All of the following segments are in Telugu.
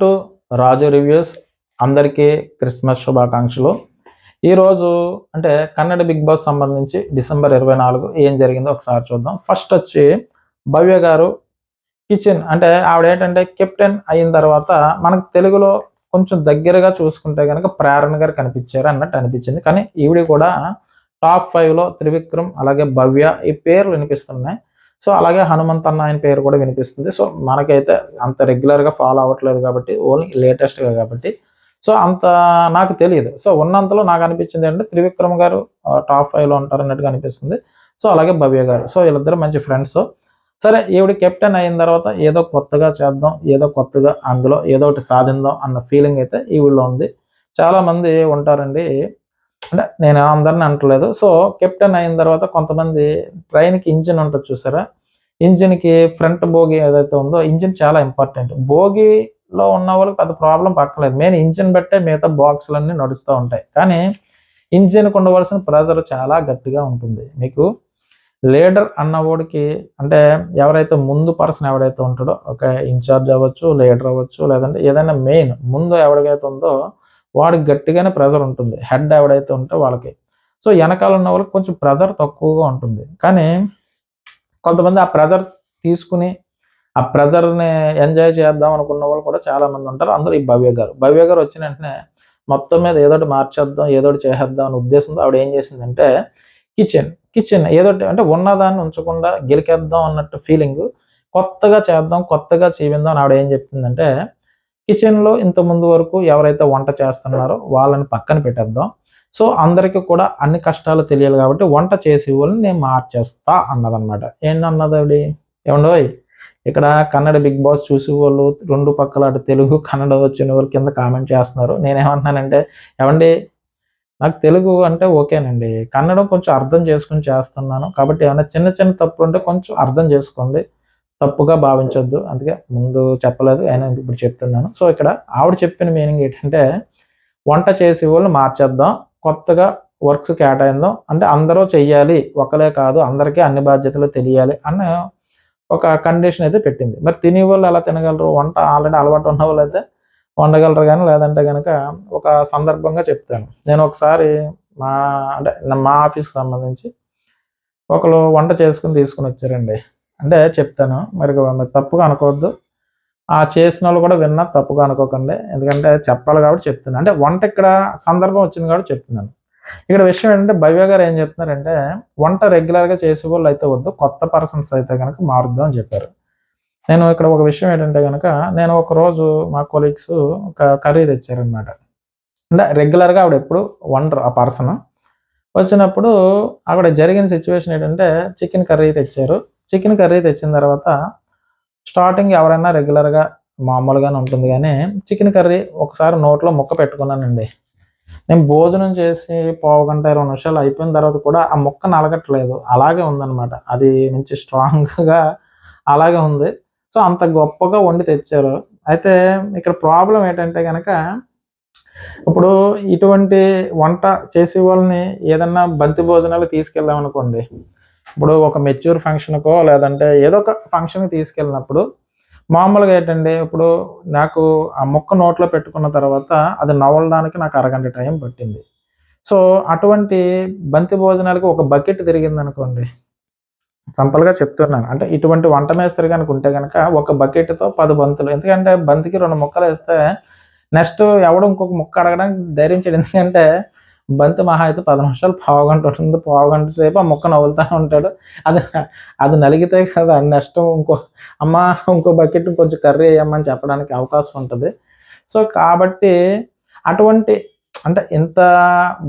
To Raju reviews. అందరికీ క్రిస్మస్ శుభాకాంక్షలు. ఈరోజు అంటే కన్నడ బిగ్ బాస్ సంబంధించి డిసెంబర్ ఇరవై నాలుగు ఏం జరిగిందో ఒకసారి చూద్దాం. ఫస్ట్ వచ్చి భవ్య గారు కిచెన్ అంటే ఆవిడ ఏంటంటే కెప్టెన్ అయిన తర్వాత మనకు తెలుగులో కొంచెం దగ్గరగా చూసుకుంటే కనుక ప్రేరణ గారు కనిపించారు అన్నట్టు అనిపించింది. కానీ ఈవిడ కూడా టాప్ ఫైవ్లో త్రివిక్రమ్ అలాగే భవ్య ఈ పేర్లు వినిపిస్తున్నాయి. సో అలాగే హనుమంత్ అన్న ఆయన పేరు కూడా వినిపిస్తుంది. సో మనకైతే అంత రెగ్యులర్గా ఫాలో అవ్వట్లేదు కాబట్టి ఓన్లీ లేటెస్ట్గా కాబట్టి. సో అంత నాకు తెలియదు. సో ఉన్నంతలో నాకు అనిపించింది అంటే త్రివిక్రమ్ గారు టాప్ ఫైవ్లో ఉంటారు అన్నట్టుగా అనిపిస్తుంది. సో అలాగే భవ్య గారు. సో వీళ్ళిద్దరు మంచి ఫ్రెండ్స్ సరే ఈవిడ కెప్టెన్ అయిన తర్వాత ఏదో కొత్తగా చేద్దాం ఏదో కొత్తగా అందులో ఏదో ఒకటి సాధిందాం అన్న ఫీలింగ్ అయితే ఈవిడలో ఉంది. చాలామంది ఉంటారండి అంటే నేను అందరిని అంటలేదు. సో కెప్టెన్ అయిన తర్వాత కొంతమంది ట్రైన్కి ఇంజిన్ ఉంటుంది చూసారా? ఇంజిన్కి ఫ్రంట్ భోగి ఏదైతే ఉందో ఇంజిన్ చాలా ఇంపార్టెంట్. భోగిలో ఉన్న వాళ్ళకి పెద్ద ప్రాబ్లం పక్కలేదు. మెయిన్ ఇంజిన్ బట్టే మిగతా బాక్సులన్నీ నడుస్తూ ఉంటాయి. కానీ ఇంజిన్కి ఉండవలసిన ప్రెజర్ చాలా గట్టిగా ఉంటుంది. మీకు లీడర్ అన్నవాడికి అంటే ఎవరైతే ముందు పర్సన్ ఎవడైతే ఉంటాడో ఒక ఇన్ఛార్జ్ అవ్వచ్చు లీడర్ అవ్వచ్చు లేదంటే ఏదైనా మెయిన్ ముందు ఎవరికైతే ఉందో వాడికి గట్టిగానే ప్రెజర్ ఉంటుంది. హెడ్ ఎవడైతే ఉంటే వాళ్ళకి. సో వెనకాల ఉన్న వాళ్ళకి కొంచెం ప్రెజర్ తక్కువగా ఉంటుంది. కానీ కొంతమంది ఆ ప్రెజర్ తీసుకుని ఆ ప్రెజర్ని ఎంజాయ్ చేద్దాం అనుకున్న వాళ్ళు కూడా చాలా మంది ఉంటారు. అందరూ ఈ భవ్య గారు. భవ్య గారు వచ్చిన వెంటనే మొత్తం మీద ఏదోటి మార్చేద్దాం ఏదోటి చేసేద్దాం అనే ఉద్దేశంతో ఆవిడ ఏం చేసిందంటే కిచెన్ కిచెన్ ఏదోటి అంటే ఉన్నదాన్ని ఉంచకుండా గెలికేద్దాం అన్నట్టు ఫీలింగ్ కొత్తగా చేద్దాం కొత్తగా చేయిందాం అని ఆవిడ ఏం చెప్తుందంటే కిచెన్లో ఇంత ముందు వరకు ఎవరైతే వంట చేస్తున్నారో వాళ్ళని పక్కన పెట్టేద్దాం. సో అందరికీ కూడా అన్ని కష్టాలు తెలియాలి కాబట్టి వంట చేసే వాళ్ళని నేను మార్చేస్తా అన్నదన్నమాట. ఏంటన్నది అవి ఏమండోయ్ ఇక్కడ కన్నడ బిగ్ బాస్ చూసే వాళ్ళు రెండు పక్కల అటు తెలుగు కన్నడ వచ్చిన వాళ్ళు కింద కామెంట్ చేస్తున్నారు. నేనేమంటున్నానంటే ఏమండి నాకు తెలుగు అంటే ఓకేనండి. కన్నడం కొంచెం అర్థం చేసుకుని చేస్తున్నాను. కాబట్టి ఏమైనా చిన్న చిన్న తప్పులు ఉంటే కొంచెం అర్థం చేసుకోండి. తప్పుగా భావించొద్దు. అందుకే ముందు చెప్పలేదు ఆయన ఇప్పుడు చెప్తున్నాను. సో ఇక్కడ ఆవిడ చెప్పిన మీనింగ్ ఏంటంటే వంట చేసే వాళ్ళు మార్చేద్దాం కొత్తగా వర్క్స్ కేటాయిందాం అంటే అందరూ చెయ్యాలి ఒకలే కాదు అందరికీ అన్ని బాధ్యతలు తెలియాలి అన్న ఒక కండిషన్ అయితే పెట్టింది. మరి తినే వాళ్ళు ఎలా తినగలరు? వంట ఆల్రెడీ అలవాటు ఉన్న వాళ్ళు అయితే వండగలరు కానీ లేదంటే కనుక ఒక సందర్భంగా చెప్తాను. నేను ఒకసారి మా అంటే మా ఆఫీస్కి సంబంధించి ఒకరు వంట చేసుకుని తీసుకుని వచ్చారండి. అంటే చెప్తాను. మరి తప్పుగా అనుకోవద్దు. ఆ చేసిన వాళ్ళు కూడా విన్నా తప్పుగా అనుకోకండి. ఎందుకంటే చెప్పాలి కాబట్టి చెప్తున్నాను అంటే వంట ఇక్కడ సందర్భం వచ్చింది కాబట్టి చెప్తున్నాను. ఇక్కడ విషయం ఏంటంటే భవ్య గారు ఏం చెప్తున్నారంటే వంట రెగ్యులర్గా చేసే వాళ్ళు అయితే వద్దు కొత్త పర్సన్స్ అయితే కనుక మారుద్దాం అని చెప్పారు. నేను ఇక్కడ ఒక విషయం ఏంటంటే కనుక నేను ఒక రోజు మా కొలీగ్స్ ఒక కర్రీ తెచ్చారనమాట. అంటే రెగ్యులర్గా ఆవిడ ఎప్పుడు వండరు ఆ పర్సన్. వచ్చినప్పుడు అక్కడ జరిగిన సిచ్యువేషన్ ఏంటంటే చికెన్ కర్రీ తెచ్చారు. చికెన్ కర్రీ తెచ్చిన తర్వాత స్టార్టింగ్ ఎవరైనా రెగ్యులర్గా మామూలుగానే ఉంటుంది కానీ చికెన్ కర్రీ ఒకసారి నోట్లో ముక్క పెట్టుకున్నానండి. నేను భోజనం చేసి పావు గంట ఇరవై నిమిషాలు అయిపోయిన తర్వాత కూడా ఆ ముక్క నలగట్లేదు. అలాగే ఉందన్నమాట. అది మంచి స్ట్రాంగ్గా అలాగే ఉంది. సో అంత గొప్పగా వండి తెచ్చారు. అయితే ఇక్కడ ప్రాబ్లం ఏంటంటే కనుక ఇప్పుడు ఇటువంటి వంట చేసే వాళ్ళని ఏదన్నా బంతి భోజనాలు తీసుకెళ్ళామనుకోండి ఇప్పుడు ఒక మెచ్యూర్ ఫంక్షన్కో లేదంటే ఏదో ఒక ఫంక్షన్కి తీసుకెళ్ళినప్పుడు మామూలుగా ఏంటండి ఇప్పుడు నాకు ఆ మొక్క నోట్లో పెట్టుకున్న తర్వాత అది నవ్వడానికి నాకు అరగంట టైం పట్టింది. సో అటువంటి బంతి భోజనాలకు ఒక బకెట్ తిరిగింది అనుకోండి సింపుల్గా చెప్తున్నాను. అంటే ఇటువంటి వంట మేస్త్రి కనుక ఉంటే కనుక ఒక బకెట్తో పది బంతులు. ఎందుకంటే బంతికి రెండు ముక్కలు వేస్తే నెక్స్ట్ ఎవడు ఇంకొక ముక్క అడగడానికి ధైర్యం చేయడం. ఎందుకంటే బంతి మహా అయితే పది నిమిషాలు పావు గంట ఉంటుంది. పావు గంట సేపు ఆ ముక్క నవ్వులుతూ ఉంటాడు. అది అది నలిగితే కదా నెక్స్ట్ ఇంకో అమ్మ ఇంకో బకెట్ కొంచెం కర్రీ వేయమని చెప్పడానికి అవకాశం ఉంటుంది. సో కాబట్టి అటువంటి అంటే ఇంత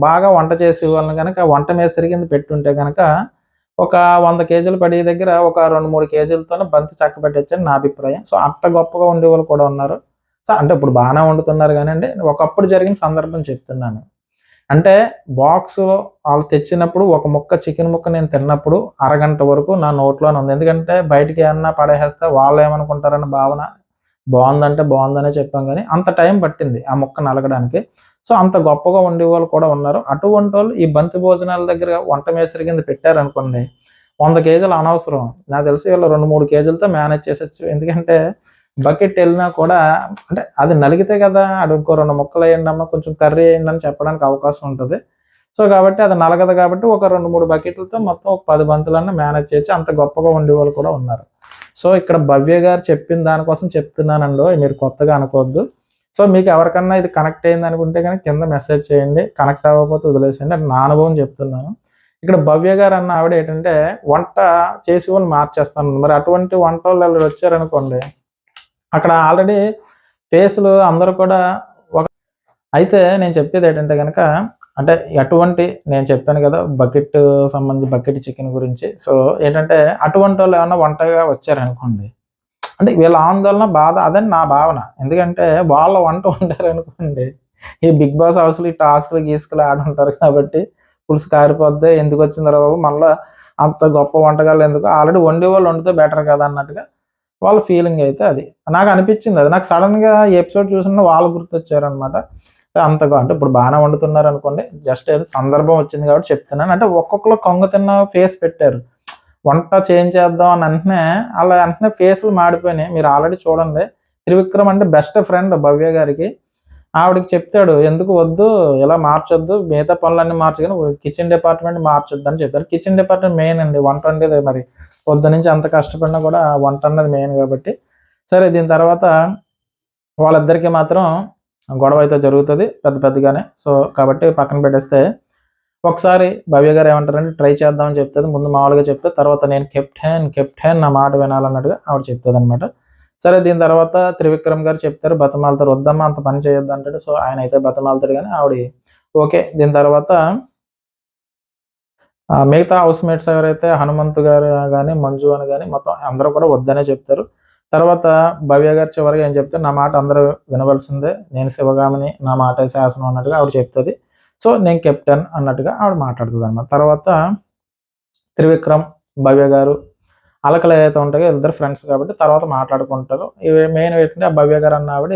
బాగా వంట చేసి వాళ్ళని కనుక వంట మేస్త్రి కింద పెట్టుంటే కనుక ఒక వంద కేజీలు పడే దగ్గర ఒక రెండు మూడు కేజీలతోనే బంతి చక్క పెట్టచ్చని నా అభిప్రాయం. సో అంత గొప్పగా ఉండే వాళ్ళు కూడా ఉన్నారు. సో అంటే ఇప్పుడు బాగానే వండుతున్నారు కానీ అండి ఒకప్పుడు జరిగిన సందర్భం చెప్తున్నాను. అంటే బాక్స్ వాళ్ళు తెచ్చినప్పుడు ఒక ముక్క చికెన్ ముక్క నేను తిన్నప్పుడు అరగంట వరకు నా నోట్లోనే ఉంది. ఎందుకంటే బయటికి ఏమన్నా పడేస్తే వాళ్ళు ఏమనుకుంటారన్న భావన బాగుందంటే బాగుందనే చెప్పాం కానీ అంత టైం పట్టింది ఆ ముక్క నలగడానికి. సో అంత గొప్పగా ఉండే వాళ్ళు కూడా ఉన్నారు. అటువంటి వాళ్ళు ఈ బంతి భోజనాల దగ్గర వంట మేసరి కింద పెట్టారనుకోండి వంద కేజీలు అనవసరం. నాకు తెలిసి వీళ్ళు రెండు మూడు కేజీలతో మేనేజ్ చేసేచ్చు. ఎందుకంటే బకెట్ వెళ్ళినా కూడా అంటే అది నలిగితే కదా అది ఇంకో రెండు ముక్కలు వేయండి అమ్మ కొంచెం కర్రీ వేయండి అని చెప్పడానికి అవకాశం ఉంటుంది. సో కాబట్టి అది నలగదు కాబట్టి ఒక రెండు మూడు బకెట్లతో మొత్తం ఒక పది బంతులన్నీ మేనేజ్ చేసి అంత గొప్పగా ఉండేవాళ్ళు కూడా ఉన్నారు. సో ఇక్కడ భవ్య గారు చెప్పిన దానికోసం చెప్తున్నానండి మీరు కొత్తగా అనుకోవద్దు. సో మీకు ఎవరికన్నా ఇది కనెక్ట్ అయింది అనుకుంటే కానీ కింద మెసేజ్ చేయండి కనెక్ట్ అవ్వకపోతే వదిలేసేయండి అంటే నా అనుభవం చెప్తున్నాను. ఇక్కడ భవ్య గారు అన్న ఆవిడ ఏంటంటే వంట చేసి వాళ్ళు మార్చేస్తాను మరి అటువంటి వంట వాళ్ళు వచ్చారనుకోండి అక్కడ ఆల్రెడీ పేసులు అందరూ కూడా ఒక అయితే నేను చెప్పేది ఏంటంటే కనుక అంటే అటువంటి నేను చెప్పాను కదా బకెట్ సంబంధించి బకెట్ చికెన్ గురించి. సో ఏంటంటే అటువంటి వాళ్ళు ఏమన్నా వంటగా వచ్చారనుకోండి అంటే వీళ్ళ ఆందోళన బాధ అదని నా భావన. ఎందుకంటే వాళ్ళ వంట వండారనుకోండి ఈ బిగ్ బాస్ హౌస్లో ఈ టాస్క్లు గీసుకులు ఆడుంటారు కాబట్టి పులుసు కారిపోద్ది ఎందుకు వచ్చిందిరా బాబు మళ్ళీ అంత గొప్ప వంటకాలు ఎందుకు? ఆల్రెడీ వండే వాళ్ళు వండితే బెటర్ కదా అన్నట్టుగా వాళ్ళ ఫీలింగ్ అయితే అది. నాకు అనిపించింది అది. నాకు సడన్గా ఎపిసోడ్ చూసిన వాళ్ళు గుర్తొచ్చారనమాట అంతగా అంటే ఇప్పుడు బాగానే వండుతున్నారు అనుకోండి. జస్ట్ ఏదో సందర్భం వచ్చింది కాబట్టి చెప్తున్నాను. అంటే ఒక్కొక్కరు కొంగ తిన్న ఫేస్ పెట్టారు. వంట చేంజ్ చేద్దాం అని వెంటనే అలా వెంటనే ఫేస్లు మాడిపోయినాయి. మీరు ఆల్రెడీ చూడండి. త్రివిక్రమ్ అంటే బెస్ట్ ఫ్రెండ్ భవ్య గారికి. ఆవిడకి చెప్తాడు ఎందుకు వద్దు? ఇలా మార్చొద్దు. మిగతా పనులన్నీ మార్చగానే కిచెన్ డిపార్ట్మెంట్ మార్చొద్దు అని చెప్తారు కిచెన్ డిపార్ట్మెంట్ మెయిన్ అండి. వంట వండేది మరి. పొద్దు నుంచి అంత కష్టపడినా కూడా వంట అన్నది మెయిన్ కాబట్టి. సరే దీని తర్వాత వాళ్ళిద్దరికీ మాత్రం గొడవ అయితే జరుగుతుంది పెద్ద పెద్దగానే. సో కాబట్టి పక్కన పెట్టేస్తే ఒకసారి భవ్య గారు ఏమంటారంటే ట్రై చేద్దామని చెప్తుంది ముందు మామూలుగా చెప్తే తర్వాత నేను కెప్టెన్ కెప్టెన్ నా మాట వినాలన్నట్టుగా ఆవిడ చెప్తుంది అనమాట సరే దీని తర్వాత త్రివిక్రమ్ గారు చెప్తారు బతమాలతారు వద్దమ్మా అంత పని చేయొద్దు అంటాడు. సో ఆయన అయితే బతమాలతాడు కానీ ఆవిడ ఓకే. దీని తర్వాత మిగతా హౌస్ మేట్స్ ఎవరైతే హనుమంత్ గారు కానీ మంజు అని కానీ మొత్తం అందరూ కూడా వద్దనే చెప్తారు. తర్వాత భవ్య గారు చివరిగా ఏం చెప్తే నా మాట అందరూ వినవలసిందే. నేను శివగామిని నా మాట శాసనం అన్నట్టుగా ఆవిడ చెప్తుంది. సో నేను కెప్టెన్ అన్నట్టుగా ఆవిడ మాట్లాడుతుంది అనమాట తర్వాత త్రివిక్రమ్ భవ్య గారు అలకలు ఏదైతే ఉంటాయో ఇద్దరు ఫ్రెండ్స్ కాబట్టి తర్వాత మాట్లాడుకుంటారు. ఇవి మెయిన్ ఏంటంటే ఆ భవ్య గారు అన్న ఆవిడ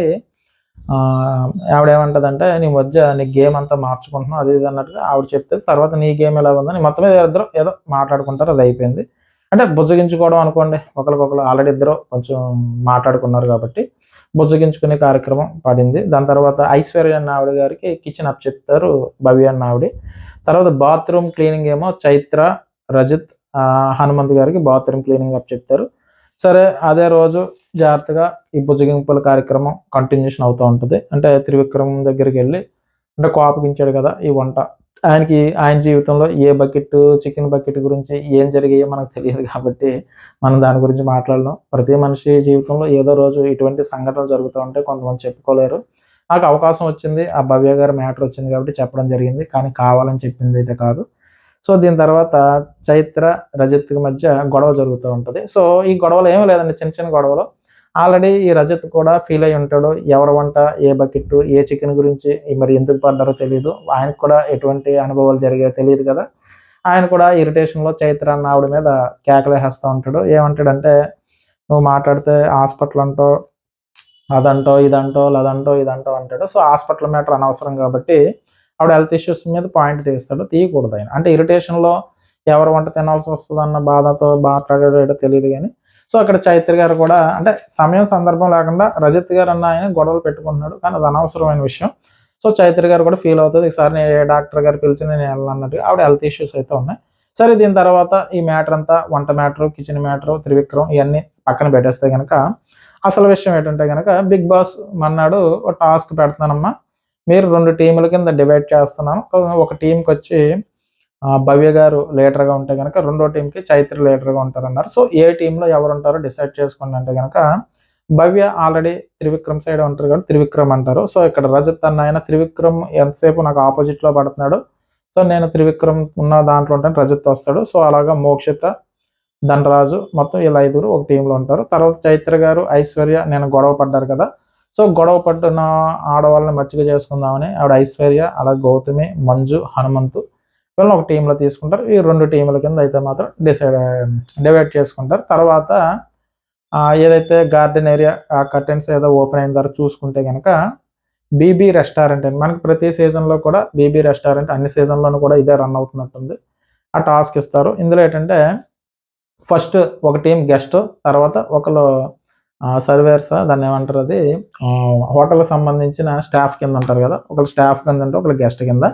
ఆవిడ ఏమంటదంటే నీ మధ్య నీ గేమ్ అంతా మార్చుకుంటున్నావు అది ఇది అన్నట్టుగా ఆవిడ చెప్తే తర్వాత నీ గేమ్ ఎలా ఉందని మొత్తం మీద ఇద్దరు ఏదో మాట్లాడుకుంటారు అది అయిపోయింది. అంటే బుజ్జగించుకోవడం అనుకోండి ఒకరికొకరు ఆల్రెడీ ఇద్దరు కొంచెం మాట్లాడుకున్నారు కాబట్టి బుజ్జగించుకునే కార్యక్రమం పడింది. దాని తర్వాత ఐశ్వర్య అన్న ఆవిడ గారికి కిచెన్ అప్ చెప్తారు భవ్య అన్న ఆవిడ. తర్వాత బాత్రూమ్ క్లీనింగ్ ఏమో చైత్ర రజిత్ హనుమంత్ గారికి బాత్రూమ్ క్లీనింగ్ అప్ చెప్తారు. సరే అదే రోజు జాగ్రత్తగా ఈ బుజ్జగింపుల కార్యక్రమం కంటిన్యూషన్ అవుతూ ఉంటుంది. అంటే త్రివిక్రమ్ దగ్గరికి వెళ్ళి అంటే కోపగించాడు కదా ఈ వంట. ఆయనకి ఆయన జీవితంలో ఏ బకెట్ చికెన్ బకెట్ గురించి ఏం జరిగాయో మనకు తెలియదు కాబట్టి మనం దాని గురించి మాట్లాడలేం. ప్రతి మనిషి జీవితంలో ఏదో రోజు ఇటువంటి సంఘటనలు జరుగుతూ ఉంటే కొంతమంది చెప్పుకోలేరు. నాకు అవకాశం వచ్చింది ఆ భవ్య గారి మ్యాటర్ వచ్చింది కాబట్టి చెప్పడం జరిగింది. కానీ కావాలని చెప్పింది అయితే కాదు. సో దీని తర్వాత చైత్ర రజిత్కి మధ్య గొడవ జరుగుతూ ఉంటుంది. సో ఈ గొడవలు ఏమీ లేదండి. చిన్న చిన్న గొడవలు. ఆల్రెడీ ఈ రజత్ కూడా ఫీల్ అయి ఉంటాడు. ఎవరి వంట ఏ బకెట్ ఏ చికెన్ గురించి మరి ఎందుకు పడ్డారో తెలియదు ఆయనకు కూడా ఎటువంటి అనుభవాలు జరిగాయో తెలియదు కదా. ఆయన కూడా ఇరిటేషన్లో చైత్ర అన్న ఆవిడ మీద కేకలేసేస్తూ ఉంటాడు. ఏమంటాడంటే నువ్వు మాట్లాడితే హాస్పిటల్ అంటో అదంటో ఇదంటో లదంటో ఇదంటో అంటాడు. సో హాస్పిటల్ మ్యాటర్ అనవసరం కాబట్టి ఆవిడ హెల్త్ ఇష్యూస్ మీద పాయింట్ తీస్తాడు. తీయకూడదు ఆయన. అంటే ఇరిటేషన్లో ఎవరు వంట తినాల్సి వస్తుంది అన్న బాధతో మాట్లాడాడో తెలియదు కానీ సో అక్కడ చైత్ర గారు కూడా అంటే సమయం సందర్భం లేకుండా రజత్ గారు అన్న ఆయన గొడవలు పెట్టుకుంటున్నాడు కానీ అది అనవసరమైన విషయం. సో చైత్ర గారు కూడా ఫీల్ అవుతుంది ఈసారి నేను డాక్టర్ గారు పిలిచి నేను వెళ్ళాలన్నట్టు ఆవిడ హెల్త్ ఇష్యూస్ అయితే ఉన్నాయి. సరే దీని తర్వాత ఈ మ్యాటర్ అంతా వంట మ్యాటరు కిచెన్ మ్యాటరు త్రివిక్రమ్ ఇవన్నీ పక్కన పెట్టేస్తే కనుక అసలు విషయం ఏంటంటే కనుక బిగ్ బాస్ మన్నాడు ఒక టాస్క్ పెడుతున్నానమ్మా మీరు రెండు టీముల కింద డివైడ్ చేస్తున్నాను ఒక టీంకి వచ్చి భవ్య గారు లీడర్గా ఉంటే కనుక రెండో టీంకి చైత్ర లీడర్గా ఉంటారన్నారు. సో ఏ టీంలో ఎవరు ఉంటారో డిసైడ్ చేసుకోండి అంటే కనుక భవ్య ఆల్రెడీ త్రివిక్రమ్ సైడ్ ఉంటారు కాబట్టి త్రివిక్రమ్ అంటారు. సో ఇక్కడ రజత్ అన్న ఆయన త్రివిక్రమ్ ఎంతసేపు నాకు ఆపోజిట్లో పడుతున్నాడు. సో నేను త్రివిక్రమ్ ఉన్న దాంట్లో ఉంటాను రజత్ వస్తాడు. సో అలాగా మోక్షిత ధనరాజు మొత్తం వీళ్ళు ఐదుగురు ఒక టీంలో ఉంటారు. తర్వాత చైత్ర గారు ఐశ్వర్య నేను గొడవ పడ్డారు కదా. సో గొడవ పట్టున ఆడవాళ్ళని మచ్చిక చేసుకుందామని ఆవిడ ఐశ్వర్య అలా గౌతమి మంజు హనుమంతు వీళ్ళని ఒక టీంలో తీసుకుంటారు. ఈ రెండు టీంల కింద అయితే మాత్రం డిసైడ్ డివైడ్ um, చేసుకుంటారు. తర్వాత ఏదైతే గార్డెన్ ఏరియా ఆ కర్టెన్స్ ఏదో ఓపెన్ అయిన తర్వాత చూసుకుంటే కనుక బీబీ రెస్టారెంట్ అండి. మనకి ప్రతి సీజన్లో కూడా బీబీ రెస్టారెంట్ అన్ని సీజన్లోనూ కూడా ఇదే రన్ అవుతున్నట్టుంది. ఆ టాస్క్ ఇస్తారు. ఇందులో ఏంటంటే ఫస్ట్ ఒక టీం గెస్ట్ తర్వాత ఒకరు సర్వేర్స్ దాన్ని ఏమంటారు అది హోటల్కి సంబంధించిన స్టాఫ్ కింద ఉంటారు కదా. ఒకళ్ళు స్టాఫ్ కింద అంటే ఒకళ్ళు గెస్ట్ కింద.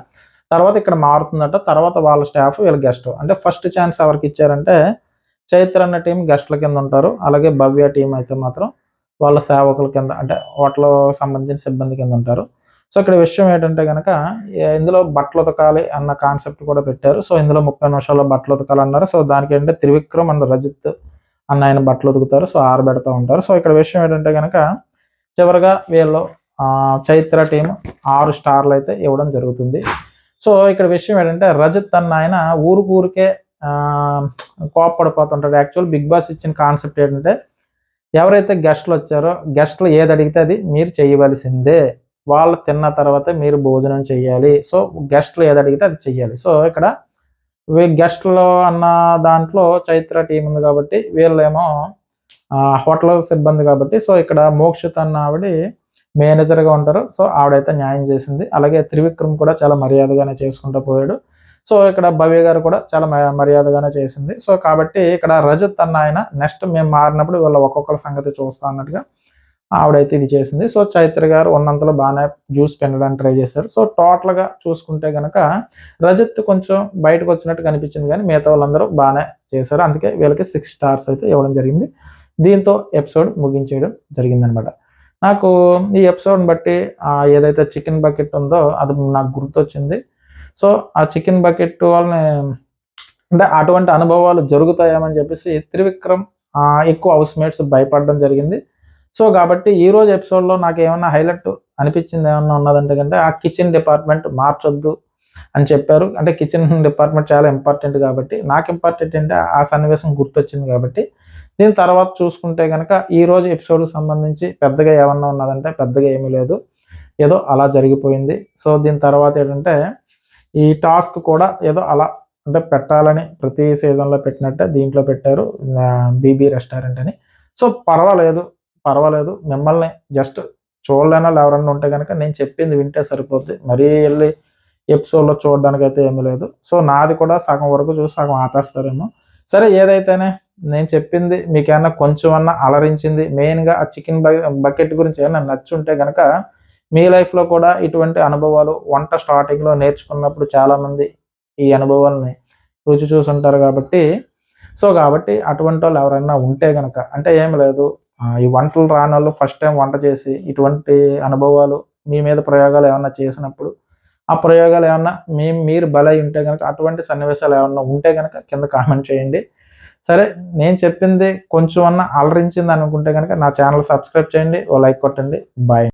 తర్వాత ఇక్కడ మారుతుందట. తర్వాత వాళ్ళ స్టాఫ్ వీళ్ళ గెస్ట్ అంటే ఫస్ట్ ఛాన్స్ ఎవరికి ఇచ్చారంటే చైత్ర అన్న టీం గెస్ట్ల కింద ఉంటారు. అలాగే భవ్య టీం అయితే మాత్రం వాళ్ళ సేవకుల కింద అంటే హోటల్ సంబంధించిన సిబ్బంది కింద ఉంటారు. సో ఇక్కడ విషయం ఏంటంటే కనుక ఇందులో బట్టలు ఉతకాలి అన్న కాన్సెప్ట్ కూడా పెట్టారు. సో ఇందులో ముప్పై నిమిషాల్లో బట్టలు ఉతకాలి అన్నారు సో దానికి ఏంటంటే త్రివిక్రమ్ అండ్ రజిత్ అన్న ఆయన బట్టలు ఉతుకుతారు. సో ఆరబెడతా ఉంటారు. సో ఇక్కడ విషయం ఏంటంటే కనుక చివరిగా వీళ్ళు చైత్ర టీం ఆరు స్టార్లు అయితే ఇవ్వడం జరుగుతుంది. సో ఇక్కడ విషయం ఏంటంటే రజత్ అన్న ఆయన ఊరుకు ఊరికే కోపడిపోతుంటాడు యాక్చువల్ బిగ్ బాస్ ఇచ్చిన కాన్సెప్ట్ ఏంటంటే ఎవరైతే గెస్ట్లు వచ్చారో గెస్ట్లు ఏది అడిగితే అది మీరు చేయవలసిందే. వాళ్ళు తిన్న తర్వాత మీరు భోజనం చేయాలి. సో గెస్ట్లు ఏది అడిగితే అది చెయ్యాలి సో ఇక్కడ గెస్ట్లో అన్న దాంట్లో చైత్ర టీం ఉంది కాబట్టి వీళ్ళేమో హోటల్ సిబ్బంది కాబట్టి సో ఇక్కడ మోక్షిత్ అన్న ఆవిడ మేనేజర్గా ఉంటారు. సో ఆవిడైతే న్యాయం చేసింది. అలాగే త్రివిక్రమ్ కూడా చాలా మర్యాదగానే చేసుకుంటూ పోయాడు. సో ఇక్కడ భవ్య గారు కూడా చాలా మర్యాదగానే చేసింది. సో కాబట్టి ఇక్కడ రజత్ అన్న ఆయన నెక్స్ట్ మేము మారినప్పుడు వీళ్ళ ఒక్కొక్కరి సంగతి చూస్తా అన్నట్టుగా ఆవిడైతే ఇది చేసింది. సో చైత్ర గారు ఉన్నంతలో బాగానే జ్యూస్ పెనడానికి ట్రై చేశారు. సో టోటల్గా చూసుకుంటే కనుక రజత్ కొంచెం బయటకు వచ్చినట్టు కనిపించింది కానీ మిగతా వాళ్ళందరూ బాగానే చేశారు. అందుకే వీళ్ళకి సిక్స్ స్టార్స్ అయితే ఇవ్వడం జరిగింది. దీంతో ఎపిసోడ్ ముగించేయడం జరిగిందనమాట. నాకు ఈ ఎపిసోడ్ని బట్టి ఏదైతే చికెన్ బకెట్ ఉందో అది నాకు గుర్తొచ్చింది. సో ఆ చికెన్ బకెట్ వాళ్ళని అంటే అటువంటి అనుభవాలు జరుగుతాయేమని చెప్పేసి త్రివిక్రమ్ ఎక్కువ హౌస్ మేట్స్ భయపడడం జరిగింది. సో కాబట్టి ఈ రోజు ఎపిసోడ్లో నాకు ఏమైనా హైలైట్ అనిపించింది ఏమన్నా ఉన్నదంటే కంటే ఆ కిచెన్ డిపార్ట్మెంట్ మార్చొద్దు అని చెప్పారు. అంటే కిచెన్ డిపార్ట్మెంట్ చాలా ఇంపార్టెంట్ కాబట్టి నాకు ఇంపార్టెంట్ అంటే ఆ సన్నివేశం గుర్తొచ్చింది కాబట్టి దీని తర్వాత చూసుకుంటే కనుక ఈరోజు ఎపిసోడ్కి సంబంధించి పెద్దగా ఏమన్నా ఉన్నదంటే పెద్దగా ఏమీ లేదు. ఏదో అలా జరిగిపోయింది. సో దీని తర్వాత ఏంటంటే ఈ టాస్క్ కూడా ఏదో అలా అంటే పెట్టాలని ప్రతి సీజన్లో పెట్టినట్టే దీంట్లో పెట్టారు బీబీ రెస్టారెంట్ అని. సో పర్వాలేదు పర్వాలేదు. మిమ్మల్ని జస్ట్ చూడలేనా ఎవరన్నా ఉంటే కనుక నేను చెప్పింది వింటే సరిపోద్ది. మరీ వెళ్ళి ఎపిసోడ్లో చూడడానికి అయితే ఏమీ లేదు. సో నాది కూడా సగం వరకు చూసి సగం ఆపేస్తారేమో. సరే ఏదైతేనే నేను చెప్పింది మీకు ఏమన్నా కొంచెం అన్నా అలరించింది మెయిన్గా ఆ చికెన్ బకెట్ గురించి ఏమైనా నచ్చుంటే కనుక మీ లైఫ్లో కూడా ఇటువంటి అనుభవాలు వంట స్టార్టింగ్లో నేర్చుకున్నప్పుడు చాలామంది ఈ అనుభవాలని రుచి చూసుంటారు కాబట్టి. సో కాబట్టి అటువంటి వాళ్ళు ఎవరైనా ఉంటే కనుక అంటే ఏం లేదు ఈ వంటలు రాని వాళ్ళు ఫస్ట్ టైం వంట చేసి ఇటువంటి అనుభవాలు మీ మీద ప్రయోగాలు ఏమైనా చేసినప్పుడు ఆ ప్రయోగాలు ఏమన్నా మేము మీరు బలై ఉంటే కనుక అటువంటి సన్నివేశాలు ఏమన్నా ఉంటే కనుక కింద కామెంట్ చేయండి. సరే నేను చెప్పింది కొంచెం అన్న అలరించింది అనుకుంటే కనుక నా ఛానల్ సబ్స్క్రైబ్ చేయండి ఓ లైక్ కొట్టండి. బాయ్